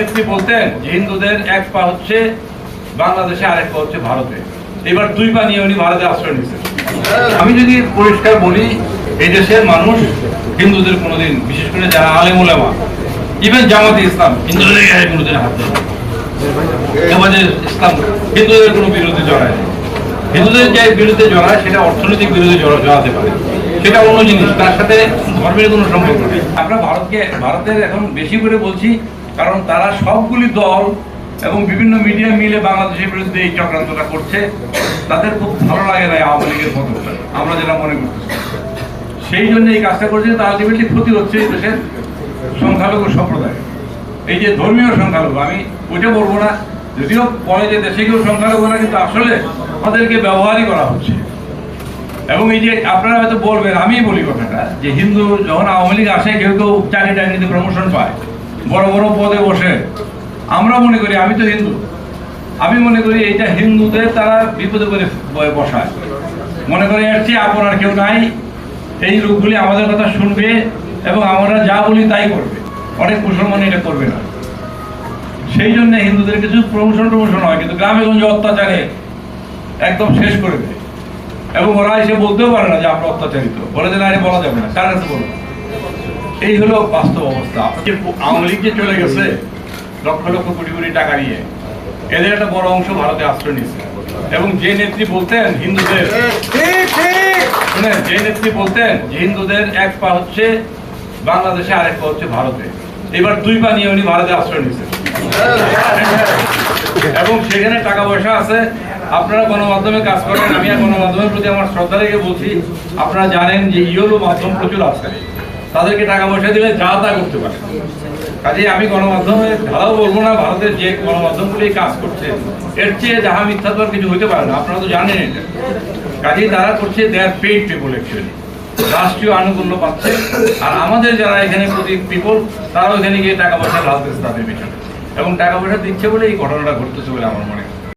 নেত্রী বলতেন হিন্দুদের এক পা হচ্ছে বাংলাদেশে আরেক পা হচ্ছে ভারতে। এবার দুই পা নিয়ে উনি ভারতে আশ্রয় নিচ্ছেন আমি যদি পরিষ্কার বলি, এই দেশের মানুষ হিন্দুদের কোনোদিন, বিশেষ করে যারা আলেম ওলামা ইভেন জামাতে ইসলাম, হিন্দুদের গায়ে কোনোদিন হাত আমাদের ইসলাম হিন্দুদের কোনো বিরোধী জড়ায় হিন্দুদের যে বিরুদ্ধে জড়ায়, সেটা অর্থনৈতিক জড়া- জড়াতে পারে। সেটা অন্য জিনিস, তার সাথে ধর্মের কোনো সম্পর্ক নেই। আমরা ভারতকে, ভারতের এখন বেশি করে বলছি কারণ তারা সবগুলি দল এবং বিভিন্ন মিডিয়া মিলে বাংলাদেশের বিরুদ্ধে এই চক্রান্তটা করছে। তাদের খুব ভালো লাগে না আওয়ামী লীগের পদক্ষেপ আমরা যেটা মনে করতেছি। সেই জন্য এই কাজটা করছে তা আলটিমেটলি ক্ষতি হচ্ছে দেশের সংখ্যালঘু সম্প্রদায়। এই যে ধর্মীয় সংখ্যালঘু, আমি ওইটা বলব না, যদিও পরে যে দেশে কেউ সংখ্যালঘু না, কিন্তু আসলে আমাদেরকে ব্যবহারই করা হচ্ছে। এবং এই যে আপনারা হয়তো বলবেন আমি বলি কথাটা, যে হিন্দু যখন আওয়ামী লীগ আসে, কেউ কেউ চাকরি টাকরিতে প্রমোশন পায়। বড় বড় পদে বসে। আমরা মনে করি আমি তো হিন্দু। আমি মনে করি এইটা হিন্দুদের তারা বিপদে করে বসায়। মনে করি এর চেয়ে আপন আর কেউ নাই। এই লোকগুলি আমাদের কথা শুনবে এবং আমরা যা বলি তাই করবে। অনেক মুসলমান এটা করবে না। সেই জন্য হিন্দুদের কিছু প্রমোশন প্রমোশন হয়, কিন্তু গ্রামে গঞ্জে অত্যাচারে একদম শেষ করে দেয়। এবং ওরা এসে বলতেও পারে না যে আমরা অত্যাচারিত। বলে যে এটা বলা যাবে না। কার কাছে বলব? এই হলো বাস্তব অবস্থা। যে আওয়ামী লীগ যে চলে গেছে লক্ষ লক্ষ কোটি কোটি টাকা নিয়ে এদের একটা বড় অংশ ভারতে আশ্রয় নিচ্ছে এবং যে নেত্রী বলতেন হিন্দুদের যে নেত্রী বলতেন যে হিন্দুদের এক পা হচ্ছে বাংলাদেশে আরেক পা হচ্ছে ভারতে। এবার দুই পা নিয়ে উনি ভারতে আশ্রয় নিচ্ছেন এবং সেখানে টাকা পয়সা আছে। আপনারা গণমাধ্যমে কাজ করেন আমি আর গণমাধ্যমের প্রতি আমার শ্রদ্ধা রেখে বলছি আপনারা জানেন যে ইয়েলো মাধ্যম প্রচুর আছে তাদেরকে টাকা পয়সা দিলে যা তা করতে পারে। কাজে আমি গণমাধ্যমে ঢালাও বলব না, ভারতের যে গণমাধ্যমগুলি কাজ করছে, এর চেয়ে যাহা মিথ্যা তো আর কিছু হতে পারে না, আপনারা তো জানেন এটা। কাজেই তারা করছে they are paid people actually রাষ্ট্রীয় আনুকূল্য পাচ্ছে, আর আমাদের যারা এখানে প্রতি পিপল তারাও এখানে গিয়ে টাকা পয়সা ঢালতেছে তাদের পিছনে। এবং টাকা পয়সা দিচ্ছে বলে এই ঘটনাটা ঘটতেছে বলে আমার মনে হয়।